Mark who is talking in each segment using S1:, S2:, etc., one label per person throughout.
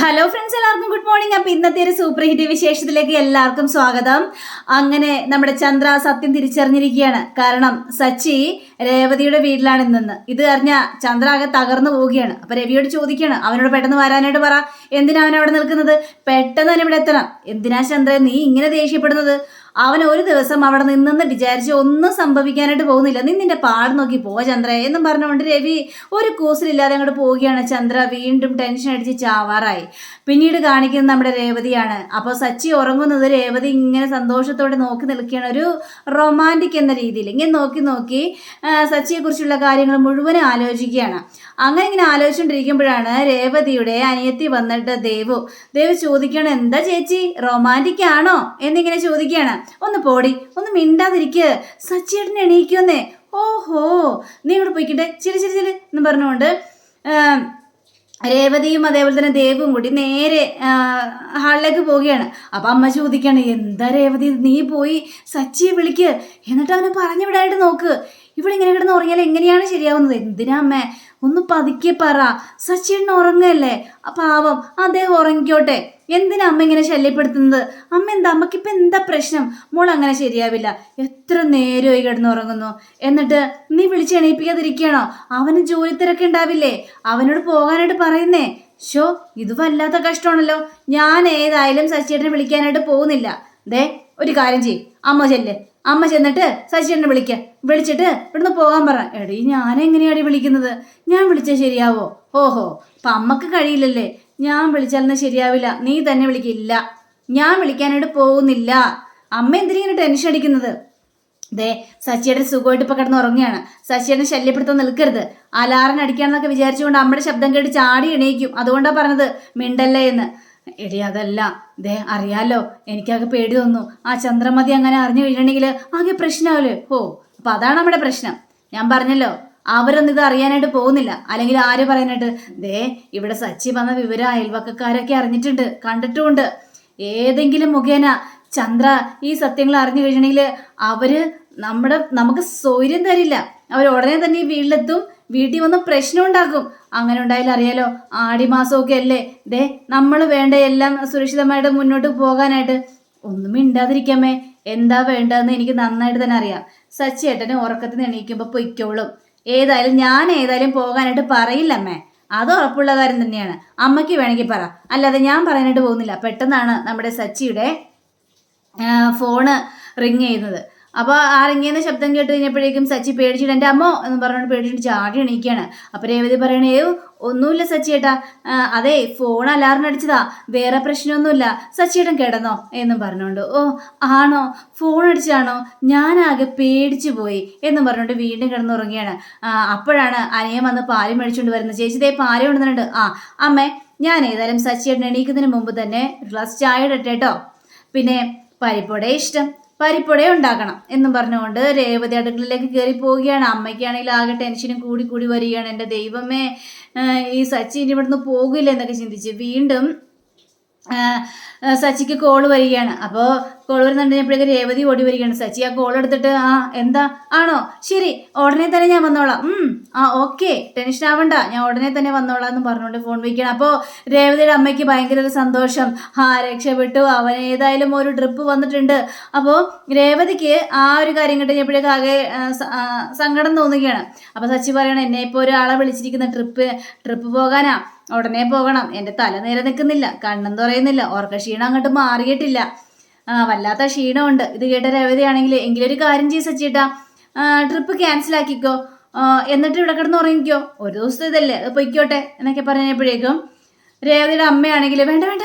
S1: Hello friends എല്ലാവർക്കും good morning അപ്പൊ ഇന്നത്തെ ഒരു സൂപ്പർ ഹിറ്റ് വിശേഷത്തിലേക്ക് എല്ലാവർക്കും സ്വാഗതം. അങ്ങനെ നമ്മുടെ ചന്ദ്ര സത്യം തിരിച്ചറിഞ്ഞിരിക്കുകയാണ്. കാരണം സച്ചി രേവതിയുടെ വീട്ടിലാണ് ഇന്നെന്ന്. ഇത് അറിഞ്ഞ ചന്ദ്ര ആകെ തകർന്നു പോവുകയാണ്. അപ്പൊ രവിയോട് ചോദിക്കുകയാണ് അവനോട് പെട്ടെന്ന് വരാനായിട്ട് പറ. എന്തിനാ അവൻ അവിടെ നിൽക്കുന്നത്? പെട്ടെന്ന് തന്നെ ഇവിടെ എത്തണം. എന്തിനാ ചന്ദ്ര നീ ഇങ്ങനെ ദേഷ്യപ്പെടുന്നത്? അവൻ ഒരു ദിവസം അവിടെ നിന്നെന്ന് വിചാരിച്ച് ഒന്നും സംഭവിക്കാനായിട്ട് പോകുന്നില്ല. നീ നിന്റെ പാട് നോക്കി പോ ചന്ദ്ര എന്നും പറഞ്ഞുകൊണ്ട് രവി ഒരു കൂസലില്ലാതെ അങ്ങോട്ട് പോവുകയാണ്. ചന്ദ്ര വീണ്ടും ടെൻഷൻ അടിച്ച് ചാവാറായി. പിന്നീട് കാണിക്കുന്നത് നമ്മുടെ രേവതിയാണ്. അപ്പോൾ സച്ചി ഉറങ്ങുന്നത് രേവതി ഇങ്ങനെ സന്തോഷത്തോടെ നോക്കി നിൽക്കുകയാണ്. ഒരു റൊമാന്റിക് എന്ന രീതിയിൽ ഇങ്ങനെ നോക്കി നോക്കി സച്ചിയെക്കുറിച്ചുള്ള കാര്യങ്ങൾ മുഴുവൻ ആലോചിക്കുകയാണ്. അങ്ങനെ ഇങ്ങനെ ആലോചിച്ചുകൊണ്ടിരിക്കുമ്പോഴാണ് രേവതിയുടെ അനിയത്തി വന്നിട്ട് ദേവു ദേവ് ചോദിക്കണം എന്താ ചേച്ചി? റൊമാന്റിക് ആണോ? എന്നിങ്ങനെ ചോദിക്കുകയാണ്. ഒന്ന് പോടി ഒന്ന് മിണ്ടാതിരിക്കുക സച്ചിയേട്ടനെ എണീക്കുമെന്നേ. ഓഹോ നീ ഇവിടെ പോയിക്കട്ടെ ചിരി ചിരി ചിരി എന്ന് പറഞ്ഞുകൊണ്ട് രേവതിയും അതേപോലെ തന്നെ ദേവും കൂടി നേരെ ഹാളിലേക്ക് പോവുകയാണ്. അപ്പം അമ്മ ചോദിക്കുകയാണ് എന്താ രേവതി നീ പോയി സച്ചിയെ വിളിക്ക്. എന്നിട്ട് അവനെ പറഞ്ഞു വിടാനായിട്ട് നോക്ക്. ഇവിടെ ഇങ്ങനെ കിടന്ന് ഉറങ്ങിയാൽ എങ്ങനെയാണ് ശരിയാവുന്നത്? എന്തിനാ അമ്മേ? ഒന്ന് പതുക്കെ പറ. സച്ചിയുടെ ഉറങ്ങല്ലേ? അപ്പം പാവം. അദ്ദേഹം ഉറങ്ങിക്കോട്ടെ. എന്തിനാ അമ്മ ഇങ്ങനെ ശല്യപ്പെടുത്തുന്നത്? അമ്മ എന്താ? അമ്മക്കിപ്പോൾ എന്താ പ്രശ്നം? മോൾ അങ്ങനെ ശരിയാവില്ല. എത്ര നേരമായി കിടന്നുറങ്ങുന്നു. എന്നിട്ട് നീ വിളിച്ച് എണീപ്പിക്കാതിരിക്കുകയാണോ? അവന് ജോലി തിരക്ക് ഉണ്ടാവില്ലേ? അവനോട് പോകാനായിട്ട് പറയുന്നേ. ഷോ ഇത് വല്ലാത്ത കഷ്ടമാണല്ലോ. ഞാൻ ഏതായാലും സച്ചിയേട്ടനെ വിളിക്കാനായിട്ട് പോകുന്നില്ല. ദേ ഒരു കാര്യം ചെയ്യ്. അമ്മ ചെല്ല്. അമ്മ ചെന്നിട്ട് സച്ചിയേട്ടനെ വിളിക്ക. വിളിച്ചിട്ട് ഇവിടുന്ന് പോകാൻ പറ. എടീ ഞാൻ എങ്ങനെയാടി വിളിക്കുന്നത്? ഞാൻ വിളിച്ചാൽ ശരിയാവോ? ഓഹോ അപ്പം അമ്മയ്ക്ക് കഴിയില്ലല്ലേ. ഞാൻ വിളിച്ചാലൊന്നും ശരിയാവില്ല. നീ തന്നെ വിളിക്കില്ല. ഞാൻ വിളിക്കാനായിട്ട് പോകുന്നില്ല. അമ്മ എന്തിനാ ടെൻഷൻ അടിക്കുന്നത്? ദേ സച്ചിയുടെ സുഖമായിട്ട് ഇപ്പൊ കിടന്ന് ഉറങ്ങുകയാണ്. സച്ചിയുടെ ശല്യപ്പെടുത്താൻ നിൽക്കരുത്. അലാറൻ അടിക്കാന്നൊക്കെ വിചാരിച്ചുകൊണ്ട് അമ്മയുടെ ശബ്ദം കേട്ട് ചാടി എണീക്കും. അതുകൊണ്ടാ പറഞ്ഞത് മിണ്ടല്ലേ എന്ന്. എടി അതല്ല. ദേ അറിയാലോ. എനിക്കാകെ പേടി തോന്നുന്നു. ആ ചന്ദ്രമതി അങ്ങനെ അറിഞ്ഞു കഴിഞ്ഞിട്ടുണ്ടെങ്കിൽ ആകെ പ്രശ്നമാവില്ലേ? ഓ അപ്പൊ അതാണ് നമ്മുടെ പ്രശ്നം. ഞാൻ പറഞ്ഞല്ലോ അവരൊന്നും ഇത് അറിയാനായിട്ട് പോകുന്നില്ല. അല്ലെങ്കിൽ ആര് പറയാനായിട്ട്? ദേ ഇവിടെ സച്ചി വന്ന വിവരം അയൽവക്കക്കാരൊക്കെ അറിഞ്ഞിട്ടുണ്ട് കണ്ടിട്ടുമുണ്ട്. ഏതെങ്കിലും മുഖേന ചന്ദ്ര ഈ സത്യങ്ങൾ അറിഞ്ഞു കഴിഞ്ഞിട്ടുണ്ടെങ്കിൽ അവർ നമ്മുടെ നമുക്ക് സൗര്യം തരില്ല. അവർ ഉടനെ തന്നെ ഈ വീട്ടിലെത്തും വീട്ടിൽ വന്ന് പ്രശ്നം ഉണ്ടാക്കും. അങ്ങനെ ഉണ്ടായാലും അറിയാലോ ആടി മാസമൊക്കെ അല്ലേ? ദേ നമ്മൾ വേണ്ട എല്ലാം സുരക്ഷിതമായിട്ട് മുന്നോട്ട് പോകാനായിട്ട് ഒന്നും മിണ്ടാതിരിക്കാമേ. എന്താ വേണ്ടതെന്ന് എനിക്ക് നന്നായിട്ട് തന്നെ അറിയാം. സച്ചിയേട്ടനെ ഉറക്കത്തിൽ എണീക്കുമ്പോൾ പൊയ്ക്കോളും. ഏതായാലും ഞാൻ ഏതായാലും പോകാനായിട്ട് പറയില്ല പറയില്ലമ്മേ അത് ഉറപ്പുള്ള കാര്യം തന്നെയാണ്. അമ്മയ്ക്ക് വേണമെങ്കിൽ പറ. അല്ലാതെ ഞാൻ പറയാനായിട്ട് പോകുന്നില്ല. പെട്ടെന്നാണ് നമ്മുടെ സച്ചിയുടെ ഫോണ് റിങ് ചെയ്യുന്നത്. അപ്പോൾ ആരെങ്കിലും ശബ്ദം കേട്ട് കഴിഞ്ഞപ്പോഴേക്കും സച്ചി പേടിച്ചിട്ട് എന്റെ അമ്മോ എന്ന് പറഞ്ഞുകൊണ്ട് പേടിച്ചിട്ട് ചാടി എണീക്കുകയാണ്. അപ്പോൾ രേവതി പറയണേ ഒന്നുമില്ല സച്ചിയേട്ടാ അതെ ഫോൺ അലാറിന് അടിച്ചതാ. വേറെ പ്രശ്നമൊന്നുമില്ല. സച്ചിയേട്ടൻ കിടന്നോ? എന്നും പറഞ്ഞുകൊണ്ട് ഓ ആണോ? ഫോൺ അടിച്ചാണോ ഞാനാകെ പേടിച്ചു പോയി. എന്നും പറഞ്ഞുകൊണ്ട് വീണ്ടും കിടന്നുറങ്ങിയാണ് അപ്പോഴാണ് അനിയൻ വന്ന് പാൽ മേടിച്ചുകൊണ്ട് വരുന്നത്. ചേച്ചി ദേ പാൽ കൊണ്ടുവന്നിട്ടുണ്ട്. ആ അമ്മേ ഞാൻ ഏതായാലും സച്ചിയേട്ടൻ എണീക്കുന്നതിന് മുമ്പ് തന്നെ ഒരു ഗ്ലാസ് ചായ ഇടട്ടെ കേട്ടോ പിന്നെ പരിപ്പോടെ ഇഷ്ടം. പരിപ്പുട ഉണ്ടാക്കണം എന്നും പറഞ്ഞുകൊണ്ട് രേവതി അടുക്കളയിലേക്ക് കയറി പോവുകയാണ്. അമ്മയ്ക്കാണെങ്കിൽ ആകെ ടെൻഷനും കൂടി കൂടി വരികയാണ്. എന്റെ ദൈവമേ ഈ സച്ചി ഇനി ഇവിടുന്ന് പോകില്ല എന്നൊക്കെ ചിന്തിച്ച് വീണ്ടും സച്ചിക്ക് കോൾ വരികയാണ്. അപ്പോൾ കോൾ വരുന്നുണ്ടെപ്പോഴേക്ക് രേവതി ഓടി വരികയാണ്. സച്ചി ആ കോൾ എടുത്തിട്ട് ആ എന്താ? ആണോ? ശരി ഉടനെ തന്നെ ഞാൻ വന്നോളാം. ഉം ആ ഓക്കെ ടെൻഷൻ ആവണ്ട. ഞാൻ ഉടനെ തന്നെ വന്നോളാം എന്ന് പറഞ്ഞുകൊണ്ട് ഫോൺ വിളിക്കണം അപ്പോ രേവതിയുടെ അമ്മയ്ക്ക് ഭയങ്കര ഒരു സന്തോഷം. ആ രക്ഷപ്പെട്ടു. അവൻ ഏതായാലും ഒരു ട്രിപ്പ് വന്നിട്ടുണ്ട്. അപ്പോ രേവതിക്ക് ആ ഒരു കാര്യം കിട്ടുമ്പോഴേക്കും ആകെ സങ്കടം തോന്നുകയാണ്. അപ്പോൾ സച്ചി പറയണം എന്നെ ഇപ്പോൾ ഒരാളെ വിളിച്ചിരിക്കുന്ന ട്രിപ്പ് ട്രിപ്പ് പോകാനാ. ഉടനെ പോകണം. എന്റെ തല നേരെ നിൽക്കുന്നില്ല. കണ്ണും തുറയുന്നില്ല. ഓർക്ക ക്ഷീണം അങ്ങോട്ട് മാറിയിട്ടില്ല. ആ വല്ലാത്ത ക്ഷീണമുണ്ട്. ഇത് കേട്ട രേവതിയാണെങ്കിൽ എങ്കിലൊരു കാര്യം ചെയ്ത് സച്ചിട്ടാ. Trip cancel ആക്കിക്കോ. എന്നിട്ട് ഇവിടെ കിടന്ന് ഉറങ്ങിക്കോ. ഒരു ദിവസത്തെ ഇതല്ലേ. അത് പൊയ്ക്കോട്ടെ എന്നൊക്കെ പറഞ്ഞപ്പോഴേക്കും രേവതിയുടെ അമ്മയാണെങ്കിൽ വേണ്ട വേണ്ട.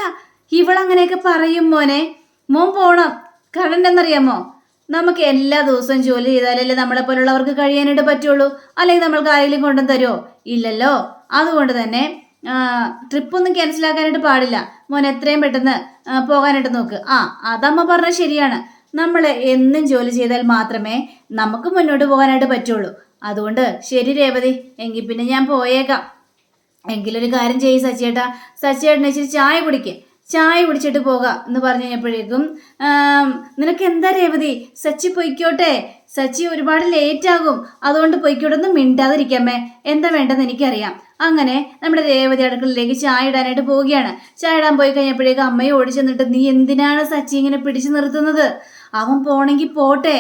S1: ഇവളങ്ങനെയൊക്കെ പറയും മോനെ. മോൻ പോണം. കാരണം എന്താണെന്നറിയാമോ നമുക്ക് എല്ലാ ദിവസവും ജോലി ചെയ്താലല്ലേ നമ്മളെ പോലുള്ളവർക്ക് കഴിയാനായിട്ട് പറ്റുള്ളൂ. അല്ലെങ്കിൽ നമ്മൾക്ക് ആരെങ്കിലും കൊണ്ടുവന്ന് തരുമോ ഇല്ലല്ലോ. അതുകൊണ്ട് തന്നെ ട്രിപ്പൊന്നും ക്യാൻസൽ ആക്കാനായിട്ട് പാടില്ല. മോൻ എത്രയും പെട്ടെന്ന് പോകാനായിട്ട് നോക്ക്. ആ അതമ്മ പറഞ്ഞാൽ ശരിയാണ്. നമ്മൾ എന്നും ജോലി ചെയ്താൽ മാത്രമേ നമുക്ക് മുന്നോട്ട് പോകാനായിട്ട് പറ്റുള്ളൂ. അതുകൊണ്ട് ശരി രേവതി എങ്കിൽ പിന്നെ ഞാൻ പോയേക്കാം. എങ്കിലൊരു കാര്യം ചെയ്യ് സച്ചിയേട്ടാ. സച്ചിയേട്ടനെ ഇച്ചിരി ചായ കുടിക്ക്. ചായ കുടിച്ചിട്ട് പോകാം എന്ന് പറഞ്ഞു കഴിഞ്ഞപ്പോഴേക്കും നിനക്ക് എന്താ രേവതി? സച്ചി പൊയ്ക്കോട്ടെ. സച്ചി ഒരുപാട് ലേറ്റ് ആകും. അതുകൊണ്ട് പൊയ്ക്കോട്ടൊന്നും മിണ്ടാതിരിക്കാമേ. എന്താ വേണ്ടെന്ന് എനിക്കറിയാം. അങ്ങനെ നമ്മുടെ രേവതി അടുക്കളയിലേക്ക് ചായ ഇടാനായിട്ട് പോവുകയാണ്. ചായ ഇടാൻ പോയി കഴിഞ്ഞപ്പോഴേക്കും അമ്മയെ ഓടിച്ചെന്നിട്ട് നീ എന്തിനാണ് സച്ചി ഇങ്ങനെ പിടിച്ചു നിർത്തുന്നത്? അവൻ പോണെങ്കിൽ പോട്ടെ.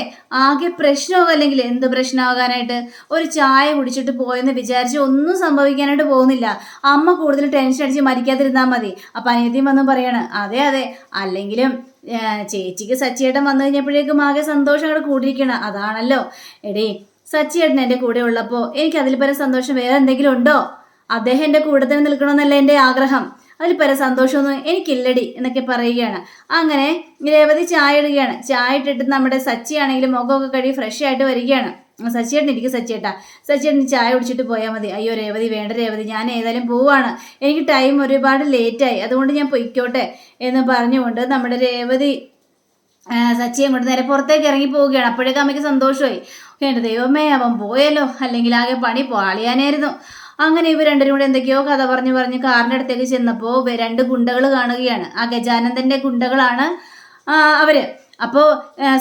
S1: ആകെ പ്രശ്നമാകും അല്ലെങ്കിൽ എന്ത് പ്രശ്നമാകാനായിട്ട്? ഒരു ചായ കുടിച്ചിട്ട് പോയെന്ന് വിചാരിച്ച് ഒന്നും സംഭവിക്കാനായിട്ട് പോകുന്നില്ല. അമ്മ കൂടുതൽ ടെൻഷൻ അടിച്ച് മരിക്കാതിരുന്നാൽ മതി. അപ്പം അനിയത്തിയും വന്ന് പറയാണ് അതെ അതെ. അല്ലെങ്കിലും ചേച്ചിക്ക് സച്ചിയേട്ടൻ വന്നു കഴിഞ്ഞപ്പോഴേക്കും ആകെ സന്തോഷം അവിടെ കൂടിയിരിക്കണം അതാണല്ലോ. എടീ സച്ചിയേട്ടൻ എന്റെ കൂടെ ഉള്ളപ്പോൾ എനിക്ക് അതിൽ പരം സന്തോഷം വേറെ എന്തെങ്കിലും ഉണ്ടോ? അദ്ദേഹം എന്റെ കൂടെ തന്നെ നിൽക്കണമെന്നല്ല എന്റെ ആഗ്രഹം. അതിൽ പല സന്തോഷമൊന്നും എനിക്കില്ലടി എന്നൊക്കെ പറയുകയാണ്. അങ്ങനെ രേവതി ചായ ഇടുകയാണ് ചായ ഇട്ടിട്ട് നമ്മുടെ സച്ചി ആണെങ്കിലും മുഖമൊക്കെ കഴുകി ഫ്രഷ് ആയിട്ട് വരികയാണ്. സച്ചിയേട്ടൻ എനിക്ക് സച്ചിയേട്ടാ. സച്ചിയേട്ടൻ ചായ കുടിച്ചിട്ട് പോയാൽ മതി. അയ്യോ രേവതി വേണ്ട രേവതി ഞാൻ ഏതായാലും പോവാണ്. എനിക്ക് ടൈം ഒരുപാട് ലേറ്റായി അതുകൊണ്ട് ഞാൻ പൊയ്ക്കോട്ടെ എന്ന് പറഞ്ഞുകൊണ്ട് നമ്മുടെ രേവതി സച്ചിയെ കൊണ്ട് നേരെ പുറത്തേക്ക് ഇറങ്ങി പോവുകയാണ്. അപ്പോഴേക്കും അമ്മയ്ക്ക് സന്തോഷമായി. എന്റെ ദൈവമേ അവൻ പോയല്ലോ. അല്ലെങ്കിൽ ആകെ പണി പാളിയാനായിരുന്നു. അങ്ങനെ ഇവർ രണ്ടുപേരും കൂടെ എന്തൊക്കെയോ കഥ പറഞ്ഞു പറഞ്ഞ് കാറിന്റെ അടുത്തേക്ക് ചെന്നപ്പോൾ രണ്ട് ഗുണ്ടകൾ കാണുകയാണ്. ആ ഗജാനന്ദന്റെ ഗുണ്ടകളാണ് അവർ. അപ്പോൾ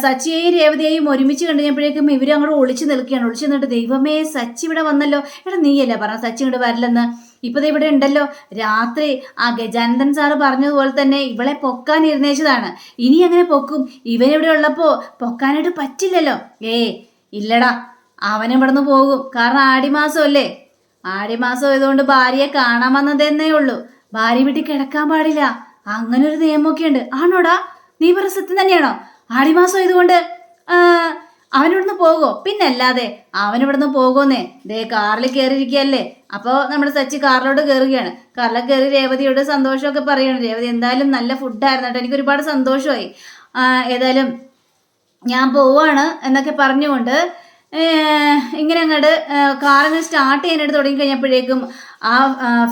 S1: സച്ചിയെയും രേവതിയെയും ഒരുമിച്ച് കണ്ടുകഴിഞ്ഞപ്പോഴേക്കും ഇവർ അങ്ങോട്ട് ഒളിച്ചു നിൽക്കുകയാണ്. ഒളിച്ചു നിന്നിട്ട് ദൈവമേ സച്ചി ഇവിടെ വന്നല്ലോ. എടാ നീയല്ലേ പറഞ്ഞ സച്ചി ഇങ്ങോട്ട് വരില്ലെന്ന്? ഇപ്പം ഇവിടെ ഉണ്ടല്ലോ. രാത്രി ആ ഗജാനന്ദൻ സാറ് പറഞ്ഞതുപോലെ തന്നെ ഇവളെ പൊക്കാൻ ഇരുന്നേച്ചതാണ് ഇനി അങ്ങനെ പൊക്കും? ഇവനിവിടെ ഉള്ളപ്പോൾ പൊക്കാനായിട്ട് പറ്റില്ലല്ലോ. ഏ ഇല്ലടാ. അവനിവിടുന്ന് പോകും. കാരണം ആടിമാസം അല്ലേ? ആടിമാസം ആയതുകൊണ്ട് ഭാര്യയെ കാണാൻ വന്നതെന്നേ ഉള്ളൂ. ഭാര്യ വീട്ടിൽ കിടക്കാൻ പാടില്ല. അങ്ങനെ ഒരു നിയമമൊക്കെ ഉണ്ട്. ആണോടാ? നീ പറ സത്യം തന്നെയാണോ? ആടിമാസം ആയതുകൊണ്ട് അവനിവിടുന്ന് പോകോ പിന്നെ അല്ലാതെ അവനിവിടുന്ന് പോകോന്നേ ദേ കാറിൽ കയറിയിരിക്കുകയല്ലേ? അപ്പോൾ നമ്മുടെ സച്ചി കാറിലോട്ട് കയറുകയാണ്. കാറിലൊക്കെ കയറി രേവതിയോട് സന്തോഷമൊക്കെ പറയാണ് രേവതി എന്തായാലും നല്ല ഫുഡായിരുന്നു കേട്ടോ. എനിക്ക് ഒരുപാട് സന്തോഷമായി. ഏതായാലും ഞാൻ പോവാണ് എന്നൊക്കെ പറഞ്ഞുകൊണ്ട് ഇങ്ങനെ അങ്ങോട്ട് കാറിന് സ്റ്റാർട്ട് ചെയ്യാനായിട്ട് തുടങ്ങി കഴിഞ്ഞപ്പോഴേക്കും ആ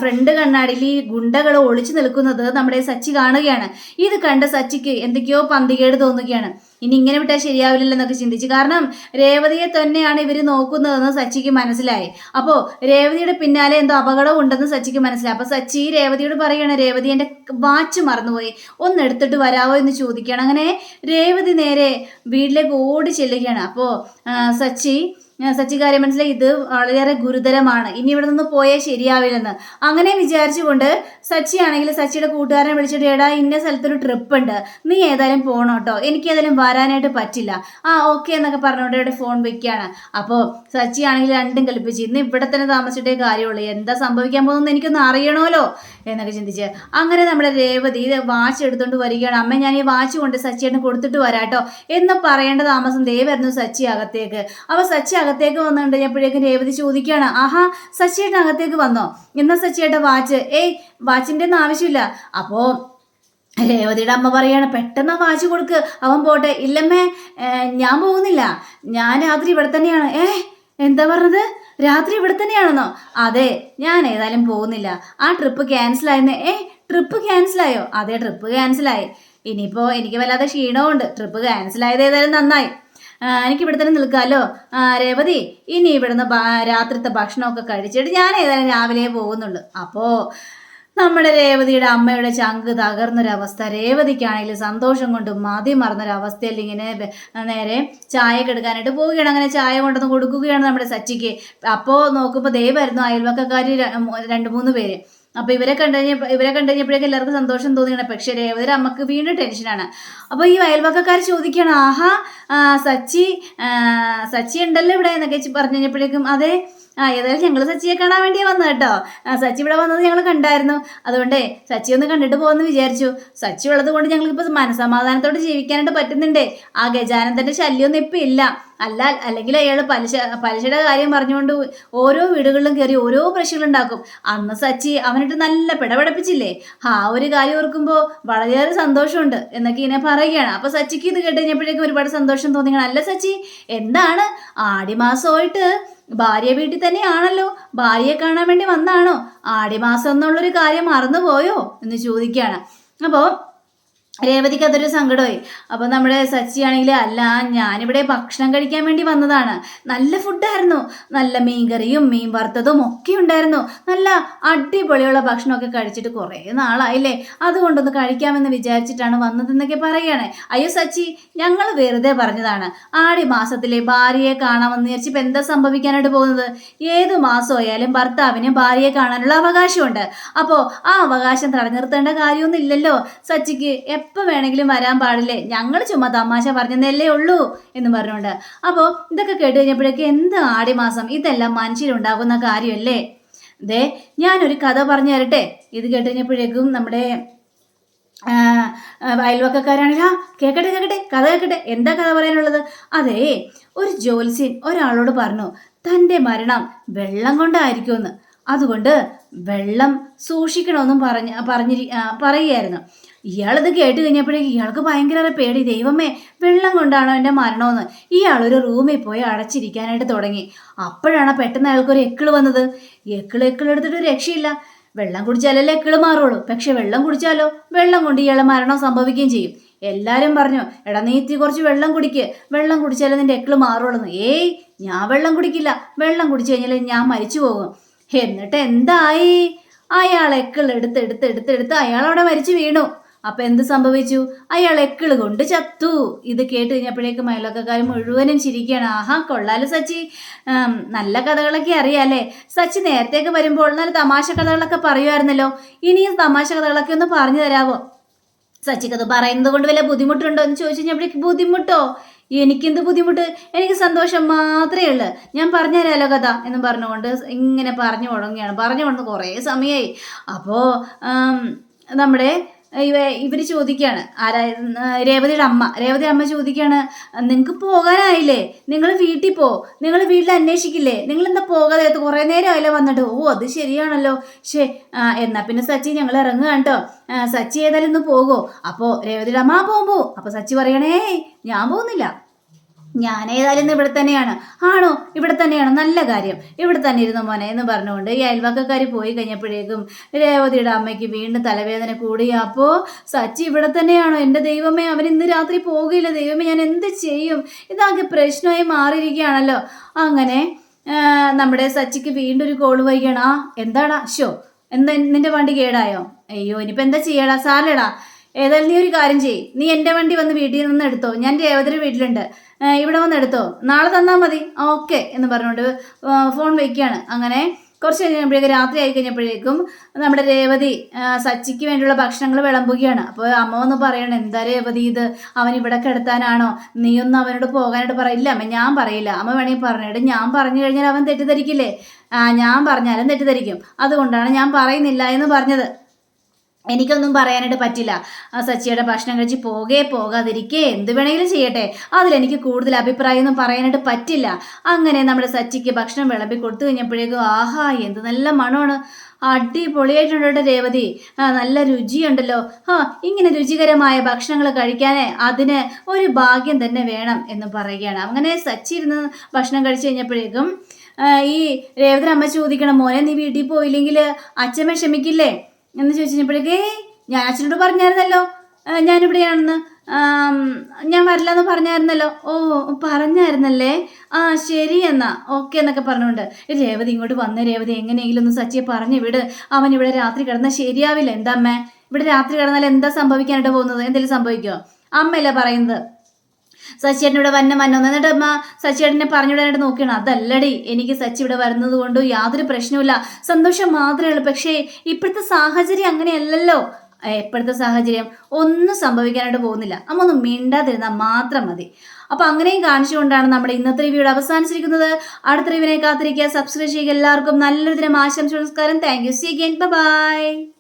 S1: ഫ്രണ്ട് കണ്ണാടിയിൽ ഈ ഗുണ്ടകൾ ഒളിച്ചു നിൽക്കുന്നത് നമ്മുടെ സച്ചി കാണുകയാണ്. ഇത് കണ്ട സച്ചിക്ക് എന്തൊക്കെയോ പന്തികേട് തോന്നുകയാണ്. ഇനി ഇങ്ങനെ വിട്ടാൽ ശരിയാവില്ലല്ലെന്നൊക്കെ ചിന്തിച്ചു. കാരണം രേവതിയെ തന്നെയാണ് ഇവർ നോക്കുന്നതെന്ന് സച്ചിക്ക് മനസ്സിലായി. അപ്പോൾ രേവതിയുടെ പിന്നാലെ എന്തോ അപകടം ഉണ്ടെന്ന് സച്ചിക്ക് മനസ്സിലായി. അപ്പോൾ സച്ചി രേവതിയോട് പറയുകയാണ് രേവതി എന്റെ വാച്ച് മറന്നുപോയി. ഒന്ന് എടുത്തിട്ട് വരാവോ എന്ന് ചോദിക്കുകയാണ്. അങ്ങനെ രേവതി നേരെ വീട്ടിലേക്ക് ഓടി ചെല്ലുകയാണ്. അപ്പോൾ സച്ചി ആ, സച്ചി കാര്യം മനസ്സിലായി. ഇത് വളരെയേറെ ഗുരുതരമാണ്. ഇനി ഇവിടെ നിന്ന് പോയാൽ ശരിയാവില്ലെന്ന്. അങ്ങനെ വിചാരിച്ചുകൊണ്ട് സച്ചി ആണെങ്കിൽ സച്ചിയുടെ കൂട്ടുകാരനെ വിളിച്ചിട്ട് ഏടാ ഇന്ന സ്ഥലത്തൊരു ട്രിപ്പ് ഉണ്ട്. നീ ഏതായാലും പോകണം കേട്ടോ. എനിക്ക് ഏതായാലും വരാനായിട്ട് പറ്റില്ല. ആ ഓക്കെ എന്നൊക്കെ പറഞ്ഞുകൊണ്ട് ഇവിടെ ഫോൺ വെക്കുകയാണ്. അപ്പോൾ സച്ചി ആണെങ്കിൽ രണ്ടും കൽപ്പിച്ച് ഇന്ന് ഇവിടെ തന്നെ താമസിച്ചിട്ടേ കാര്യമുള്ളൂ. എന്താ സംഭവിക്കാൻ പോകുന്നത് എനിക്കൊന്ന് അറിയണമല്ലോ എന്നൊക്കെ ചിന്തിച്ച്. അങ്ങനെ നമ്മുടെ രേവതി വാച്ച് എടുത്തുകൊണ്ട് വരികയാണ്. അമ്മ ഞാൻ ഈ വാച്ച് കൊണ്ട് സച്ചിയേട്ടന് കൊടുത്തിട്ട് വരാട്ടോ എന്ന് പറയേണ്ട താമസം ദേ സച്ചി അകത്തേക്ക്. അപ്പോൾ സച്ചി അകത്തേക്ക് വന്നുകൊണ്ട് കഴിഞ്ഞപ്പോഴേക്കും രേവതി ചോദിക്കുകയാണ് ആഹാ സച്ചിയേട്ടൻ അകത്തേക്ക് വന്നോ? എന്നാ സച്ചിയേട്ടൻ വാച്ച് ഏയ് വാച്ചിന്റെ ഒന്നും ആവശ്യമില്ല. അപ്പോൾ രേവതിയുടെ അമ്മ പറയാണ് പെട്ടെന്ന് വാച്ച് കൊടുക്ക്. അവൻ പോട്ടെ ഇല്ലമ്മേ ഞാൻ പോകുന്നില്ല. ഞാൻ രാത്രി ഇവിടെ തന്നെയാണ്. ഏ എന്താ പറഞ്ഞത്? രാത്രി ഇവിടെ തന്നെയാണെന്നോ? അതെ ഞാൻ ഏതായാലും പോകുന്നില്ല. ആ ട്രിപ്പ് ക്യാൻസലായെന്ന്. ഏ ട്രിപ്പ് ക്യാൻസലായോ? അതെ ട്രിപ്പ് ക്യാൻസലായി. ഇനിയിപ്പോൾ എനിക്ക് വല്ലാതെ ക്ഷീണമുണ്ട് ട്രിപ്പ് ക്യാൻസലായത് ഏതായാലും നന്നായി. എനിക്ക് ഇവിടെ തന്നെ നിൽക്കാമല്ലോ രേവതി ഇനി ഇവിടുന്ന് രാത്രിത്തെ ഭക്ഷണമൊക്കെ കഴിച്ചിട്ട് ഞാൻ ഏതായാലും രാവിലെ പോകുന്നുള്ളൂ. അപ്പോൾ നമ്മുടെ രേവതിയുടെ അമ്മയുടെ ചങ്ക് തകർന്നൊരവസ്ഥ രേവതിക്കാണെങ്കിൽ സന്തോഷം കൊണ്ട് മതി മറന്നൊരവസ്ഥയിൽ ഇങ്ങനെ നേരെ ചായ എടുക്കാനായിട്ട് പോവുകയാണ്. അങ്ങനെ ചായ കൊണ്ടുവന്ന് കൊടുക്കുകയാണ് നമ്മുടെ സച്ചിക്ക്. അപ്പോൾ നോക്കുമ്പോൾ ദൈവമായിരുന്നു അയൽവക്കക്കാർ രണ്ട് മൂന്ന് പേര്. അപ്പോൾ ഇവരെ കണ്ടു കഴിഞ്ഞപ്പോൾ ഇവരെ കണ്ടു കഴിഞ്ഞപ്പോഴേക്കും എല്ലാവർക്കും സന്തോഷം തോന്നിയാണ്. പക്ഷേ രേവതിയുടെ അമ്മയ്ക്ക് വീണ്ടും ടെൻഷനാണ് അപ്പോൾ ഈ അയൽവക്കക്കാർ ചോദിക്കുകയാണ് ആഹാ സച്ചി സച്ചി ഉണ്ടല്ലോ ഇവിടെ എന്നൊക്കെ പറഞ്ഞു കഴിഞ്ഞപ്പോഴേക്കും അതെ ആ ഏതായാലും ഞങ്ങൾ സച്ചിയെ കാണാൻ വേണ്ടി വന്നത് കേട്ടോ. ആ, സച്ചി ഇവിടെ വന്നത് ഞങ്ങൾ കണ്ടായിരുന്നു. അതുകൊണ്ടേ സച്ചി ഒന്ന് കണ്ടിട്ട് പോകുമെന്ന് വിചാരിച്ചു. സച്ചി ഉള്ളത് കൊണ്ട് ഞങ്ങൾക്കിപ്പോൾ മനസമാധാനത്തോടെ ജീവിക്കാനായിട്ട് പറ്റുന്നുണ്ട്. ആ ഗജാനന്ദന്റെ ശല്യമൊന്നും ഇപ്പം ഇല്ല. അല്ല അല്ലെങ്കിൽ അയാൾ പലിശ പലിശയുടെ കാര്യം പറഞ്ഞുകൊണ്ട് ഓരോ വീടുകളിലും കയറി ഓരോ പ്രശ്നങ്ങളുണ്ടാക്കും അന്ന് സച്ചി അവനിട്ട് നല്ല പിടപെടപ്പിച്ചില്ലേ? ആ ഒരു കാര്യം ഓർക്കുമ്പോൾ വളരെയേറെ സന്തോഷമുണ്ട് എന്നൊക്കെ ഇങ്ങനെ പറയുകയാണ്. അപ്പോൾ സച്ചിക്ക് ഇത് കേട്ട് കഴിഞ്ഞപ്പോഴേക്കും ഒരുപാട് സന്തോഷം തോന്നിയാണ് അല്ല സച്ചി എന്താണ്? ആടിമാസമായിട്ട് ഭാര്യ വീട്ടിൽ തന്നെയാണല്ലോ. ഭാര്യയെ കാണാൻ വേണ്ടി വന്നാണോ? ആടിമാസം എന്നുള്ളൊരു കാര്യം മറന്നുപോയോ? എന്ന് ചോദിക്കുകയാണ്. അപ്പോൾ രേവതിക്ക് അതൊരു സങ്കടമായി. അപ്പോൾ നമ്മുടെ സച്ചി ആണെങ്കിൽ അല്ല ഞാനിവിടെ ഭക്ഷണം കഴിക്കാൻ വേണ്ടി വന്നതാണ്. നല്ല ഫുഡായിരുന്നു നല്ല മീൻകറിയും മീൻ വറുത്തതും ഒക്കെ ഉണ്ടായിരുന്നു. നല്ല അടിപൊളിയുള്ള ഭക്ഷണമൊക്കെ കഴിച്ചിട്ട് കുറേ നാളായില്ലേ? അതുകൊണ്ടൊന്ന് കഴിക്കാമെന്ന് വിചാരിച്ചിട്ടാണ് വന്നതെന്നൊക്കെ പറയുകയാണ് അയ്യോ സച്ചി ഞങ്ങൾ വെറുതെ പറഞ്ഞതാണ്. ആടി മാസത്തിലെ ഭാര്യയെ കാണാമെന്ന് വിചാരിച്ച് ഇപ്പം എന്താ സംഭവിക്കാനായിട്ട് പോകുന്നത്? ഏത് മാസമായാലും ഭർത്താവിന് ഭാര്യയെ കാണാനുള്ള അവകാശമുണ്ട്. അപ്പോൾ ആ അവകാശം തടഞ്ഞിർത്തേണ്ട കാര്യമൊന്നും ഇല്ലല്ലോ. സച്ചിക്ക് എപ്പോൾ വേണമെങ്കിലും വരാൻ പാടില്ലേ? ഞങ്ങൾ ചുമ്മാ തമാശ പറഞ്ഞതല്ലേ ഉള്ളൂ എന്ന് പറഞ്ഞുകൊണ്ട്. അപ്പോൾ ഇതൊക്കെ കേട്ട് കഴിഞ്ഞപ്പോഴേക്ക് എന്ത് ആടി മാസം ഇതെല്ലാം മനുഷ്യരുണ്ടാകുന്ന കാര്യമല്ലേ? ദേ ഞാനൊരു കഥ പറഞ്ഞു തരട്ടെ. ഇത് കേട്ട് കഴിഞ്ഞപ്പോഴേക്കും നമ്മുടെ അയൽവക്കക്കാരാണെങ്കിൽ ആ കേക്കട്ടെ കേക്കട്ടെ കഥ കേക്കട്ടെ. എന്താ കഥ പറയാനുള്ളത്? അതെ ഒരു ജ്യോത്സ്യൻ ഒരാളോട് പറഞ്ഞു തന്റെ മരണം വെള്ളം കൊണ്ടായിരിക്കുമെന്ന്. അതുകൊണ്ട് വെള്ളം സൂക്ഷിക്കണമെന്നും പറഞ്ഞ് പറഞ്ഞിരി ആ, പറയുകയായിരുന്നു. ഇയാളിത് കേട്ട് കഴിഞ്ഞപ്പോഴേക്കും ഇയാൾക്ക് ഭയങ്കര പേടി. ദൈവമേ വെള്ളം കൊണ്ടാണോ എന്റെ മരണമെന്ന്. ഇയാൾ ഒരു റൂമിൽ പോയി അടച്ചിരിക്കാനായിട്ട് തുടങ്ങി. അപ്പോഴാണ് പെട്ടെന്ന് അയാൾക്കൊരു എക്കിൾ വന്നത്. എക്കിൾ എക്കിൾ എടുത്തിട്ട് രക്ഷയില്ല. വെള്ളം കുടിച്ചാലല്ലേ എക്കിൾ മാറുള്ളൂ. പക്ഷെ വെള്ളം കുടിച്ചാലോ? വെള്ളം കൊണ്ട് ഇയാളെ മരണം സംഭവിക്കുകയും ചെയ്യും. എല്ലാവരും പറഞ്ഞു എടാ നീ കുറച്ച് വെള്ളം കുടിക്ക്. വെള്ളം കുടിച്ചാലേ നിന്റെ എക്കിൾ മാറുള്ളൂ എന്ന്." ഏയ് ഞാൻ വെള്ളം കുടിക്കില്ല. വെള്ളം കുടിച്ചു കഴിഞ്ഞാൽ ഞാൻ മരിച്ചു പോകും. എന്നിട്ട് എന്തായി? അയാൾ എക്കിൾ എടുത്ത് എടുത്ത് എടുത്ത് എടുത്ത് അയാൾ അവിടെ മരിച്ചു വീണു. അപ്പൊ എന്ത് സംഭവിച്ചു? അയാൾ എക്കിൾ കൊണ്ട് ചത്തു. ഇത് കേട്ട് കഴിഞ്ഞപ്പോഴേക്കും അയൽവക്കക്കാർ മുഴുവനും ചിരിക്കുകയാണ്. ആഹാ കൊള്ളാലോ സച്ചി. നല്ല കഥകളൊക്കെ അറിയാലേ സച്ചി നേരത്തേക്ക് വരുമ്പോൾ നല്ല തമാശ കഥകളൊക്കെ പറയുമായിരുന്നല്ലോ. ഇനിയും തമാശ കഥകളൊക്കെ ഒന്ന് പറഞ്ഞു തരാവോ? സച്ചിക്കത് പറയുന്നത് കൊണ്ട് വല്ല ബുദ്ധിമുട്ടുണ്ടോ എന്ന് ചോദിച്ചു കഴിഞ്ഞപ്പോഴേക്ക് ബുദ്ധിമുട്ടോ? എനിക്കെന്ത് ബുദ്ധിമുട്ട്? എനിക്ക് സന്തോഷം മാത്രമേ ഉള്ളൂ. ഞാൻ പറഞ്ഞുതരാലോ കഥ എന്ന് പറഞ്ഞുകൊണ്ട് ഇങ്ങനെ പറഞ്ഞു തുടങ്ങുകയാണ് പറഞ്ഞു കൊണ്ട് കുറേ സമയമായി അപ്പോൾ നമ്മുടെ ഇവ ഇവർ ചോദിക്കുകയാണ് ആരാ ആ, രേവതിയുടെ അമ്മ. രേവതിയുടെ അമ്മ ചോദിക്കുകയാണ് നിങ്ങൾക്ക് പോകാനായില്ലേ? നിങ്ങൾ വീട്ടിൽ പോ. നിങ്ങൾ വീട്ടിൽ അന്വേഷിക്കില്ലേ? നിങ്ങൾ എന്താ പോകാതെ കുറേ നേരം ആയില്ലേ വന്നിട്ട്. ഓ അത് ശരിയാണല്ലോ. ശേ എന്നാൽ എന്നാ പിന്നെ സച്ചി ഞങ്ങൾ ഇറങ്ങുകയാണ് കേട്ടോ. സച്ചി ഏതായാലും ഇന്ന് പോകുമോ അപ്പോൾ രേവതിയുടെ അമ്മ പോകുമ്പോ അപ്പോൾ സച്ചി പറയണേ ഞാൻ പോകുന്നില്ല. ഞാൻ ഏതായാലും ഇന്ന് ഇവിടെ തന്നെയാണ്. ആണോ? ഇവിടെ തന്നെയാണ്. നല്ല കാര്യം. ഇവിടെ തന്നെ ഇരുന്ന മോനെ എന്ന് പറഞ്ഞുകൊണ്ട് ഈ അയൽവക്കക്കാർ പോയി കഴിഞ്ഞപ്പോഴേക്കും രേവതിയുടെ അമ്മയ്ക്ക് വീണ്ടും തലവേദന കൂടി. അപ്പോൾ സച്ചി ഇവിടെ തന്നെയാണോ? എന്റെ ദൈവമേ അവൻ ഇന്ന് രാത്രി പോകില്ല ദൈവമേ ഞാൻ എന്ത് ചെയ്യും? ഇതാകെ പ്രശ്നമായി മാറിയിരിക്കുകയാണല്ലോ. അങ്ങനെ നമ്മുടെ സച്ചിക്ക് വീണ്ടും ഒരു കോൾ വൈകണം ആ എന്താടാ? ഷോ എന്താ നിന്റെ വണ്ടി കേടായോ? അയ്യോ ഇനിയിപ്പോൾ എന്താ ചെയ്യടാ? സാലടാ ഏതായാലും നീ ഒരു കാര്യം ചെയ്യ്. നീ എന്റെ വണ്ടി വന്ന് വീട്ടിൽ നിന്ന് എടുത്തോ. ഞാൻ രേവതിയുടെ വീട്ടിലുണ്ട്. ഇവിടെ വന്ന് എടുത്തോ. നാളെ തന്നാൽ മതി. ഓക്കെ എന്ന് പറഞ്ഞുകൊണ്ട് ഫോൺ വയ്ക്കുകയാണ്. അങ്ങനെ കുറച്ച് കഴിഞ്ഞപ്പോഴേക്കും രാത്രി ആയി കഴിഞ്ഞപ്പോഴേക്കും നമ്മുടെ രേവതി സച്ചിക്ക് വേണ്ടിയുള്ള ഭക്ഷണങ്ങൾ വിളമ്പുകയാണ്. അപ്പോൾ അമ്മ ഒന്ന് പറയണം എന്താ രേവതി ഇത്? അവൻ ഇവിടെ കിടത്താനാണോ? നീയൊന്നും അവനോട് പോകാനായിട്ട് പറയില്ല അമ്മ ഞാൻ പറയില്ല. അമ്മ വേണമെങ്കിൽ പറഞ്ഞിട്ട് ഞാൻ പറഞ്ഞു കഴിഞ്ഞാൽ അവൻ തെറ്റിദ്ധരിക്കില്ലേ? ഞാൻ പറഞ്ഞാലും തെറ്റിദ്ധരിക്കും. അതുകൊണ്ടാണ് ഞാൻ പറയുന്നില്ല എന്ന് പറഞ്ഞത്. എനിക്കൊന്നും പറയാനായിട്ട് പറ്റില്ല. ആ സച്ചിയുടെ ഭക്ഷണം കഴിച്ച് പോകേ പോകാതിരിക്കേ എന്ത് വേണമെങ്കിലും ചെയ്യട്ടെ. അതിലെനിക്ക് കൂടുതൽ അഭിപ്രായമൊന്നും പറയാനായിട്ട് പറ്റില്ല. അങ്ങനെ നമ്മുടെ സച്ചിക്ക് ഭക്ഷണം വിളമ്പി കൊടുത്തു കഴിഞ്ഞപ്പോഴേക്കും ആഹാ എന്ത് നല്ല മണമാണ്. അടിപൊളിയായിട്ടുണ്ട് കേട്ടോ രേവതി. നല്ല രുചിയുണ്ടല്ലോ. ആ ഇങ്ങനെ രുചികരമായ ഭക്ഷണങ്ങൾ കഴിക്കാൻ അതിന് ഒരു ഭാഗ്യം തന്നെ വേണം എന്ന് പറയുകയാണ്. അങ്ങനെ സച്ചി ഇരുന്ന് ഭക്ഷണം കഴിച്ചു കഴിഞ്ഞപ്പോഴേക്കും ഈ രേവതി അമ്മ ചോദിക്കണം മോനെ നീ വീട്ടിൽ പോയില്ലെങ്കിൽ അച്ഛമ്മ ക്ഷമിക്കില്ലേ? എന്ന് ചോദിച്ചു കഴിഞ്ഞപ്പോഴേക്കേ ഞാൻ അച്ഛനോട് പറഞ്ഞായിരുന്നല്ലോ. ഞാനിവിടെയാണെന്ന്. ഞാൻ വരില്ല എന്ന് പറഞ്ഞായിരുന്നല്ലോ. ഓ പറഞ്ഞായിരുന്നല്ലേ? ആ ശരി എന്നാ. ഓക്കെ എന്നൊക്കെ പറഞ്ഞുകൊണ്ട് രേവതി ഇങ്ങോട്ട് വന്ന രേവതി. എങ്ങനെയെങ്കിലും ഒന്ന് സച്ചിയെ പറഞ്ഞു വിട്. അവൻ ഇവിടെ രാത്രി കിടന്നാൽ ശരിയാവില്ല. എന്താ അമ്മേ? ഇവിടെ രാത്രി കിടന്നാൽ എന്താ സംഭവിക്കാനായിട്ട് പോകുന്നത്? എന്തെങ്കിലും സംഭവിക്കുമോ അമ്മയല്ലേ പറയുന്നത്? സച്ചിയേട്ടൻ ഇവിടെ വന്ന വന്നു എന്നിട്ട് അമ്മ സച്ചിയേട്ടനെ പറഞ്ഞു വിടാനായിട്ട് നോക്കിയാണ്. അതല്ലടി എനിക്ക് സച്ചി ഇവിടെ വരുന്നത് കൊണ്ട് യാതൊരു പ്രശ്നവുമില്ല. സന്തോഷം മാത്രമേ ഉള്ളൂ. പക്ഷേ ഇപ്പോഴത്തെ സാഹചര്യം അങ്ങനെയല്ലല്ലോ. എപ്പോഴത്തെ സാഹചര്യം ഒന്നും സംഭവിക്കാനായിട്ട് പോകുന്നില്ല. അമ്മ ഒന്ന് മിണ്ടാതിരുന്നാൽ മാത്രം മതി. അപ്പൊ അങ്ങനെയും കാണിച്ചുകൊണ്ടാണ് നമ്മുടെ ഇന്നത്തെ റിവ്യൂടെ അവസാനിച്ചിരിക്കുന്നത്. അടുത്ത റിവ്യൂവിനെ കാത്തിരിക്കുക. സബ്സ്ക്രൈബ് ചെയ്യുക. എല്ലാവർക്കും നല്ലൊരു ദിനം. ആശംസ നമസ്കാരം. Thank you C by